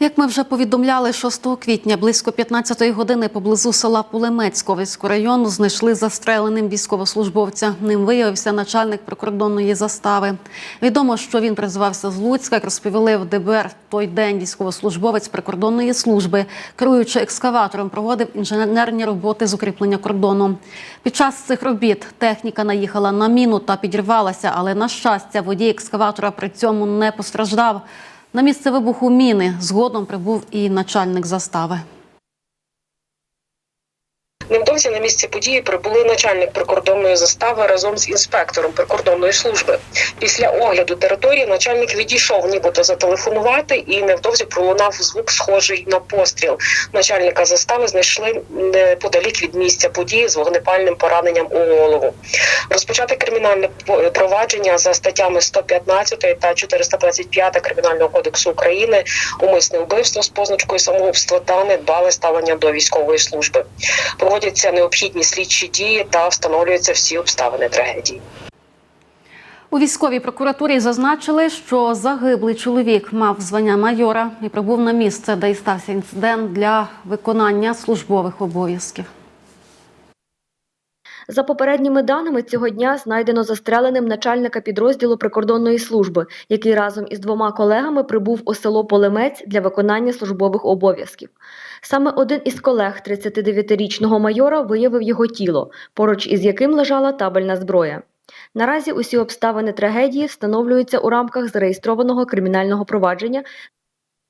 Як ми вже повідомляли, 6 квітня близько 15-ї години поблизу села Пулемець Ковицького району знайшли застреленим військовослужбовця. Ним виявився начальник прикордонної застави. Відомо, що він призвався з Луцька. Як розповіли в ДБР, в той день військовослужбовець прикордонної служби, керуючи екскаватором, проводив інженерні роботи з укріплення кордону. Під час цих робіт техніка наїхала на міну та підірвалася, але на щастя, водій екскаватора при цьому не постраждав. На місце вибуху міни згодом прибув і начальник застави. Невдовзі на місце події прибули начальник прикордонної застави разом з інспектором прикордонної служби. Після огляду території начальник відійшов, нібито зателефонувати, і невдовзі пролунав звук, схожий на постріл. Начальника застави знайшли неподалік від місця події з вогнепальним пораненням у голову. Розпочати кримінальне провадження за статтями 115 та 425 кримінального кодексу України, умисне вбивство з позначкою самогубства та недбале ставлення до військової служби. Проводяться необхідні слідчі дії та встановлюються всі обставини трагедії. У військовій прокуратурі зазначили, що загиблий чоловік мав звання майора і прибув на місце, де й стався інцидент для виконання службових обов'язків. За попередніми даними, цього дня знайдено застреленим начальника підрозділу прикордонної служби, який разом із двома колегами прибув у село Полемець для виконання службових обов'язків. Саме один із колег 39-річного майора виявив його тіло, поруч із яким лежала табельна зброя. Наразі усі обставини трагедії встановлюються у рамках зареєстрованого кримінального провадження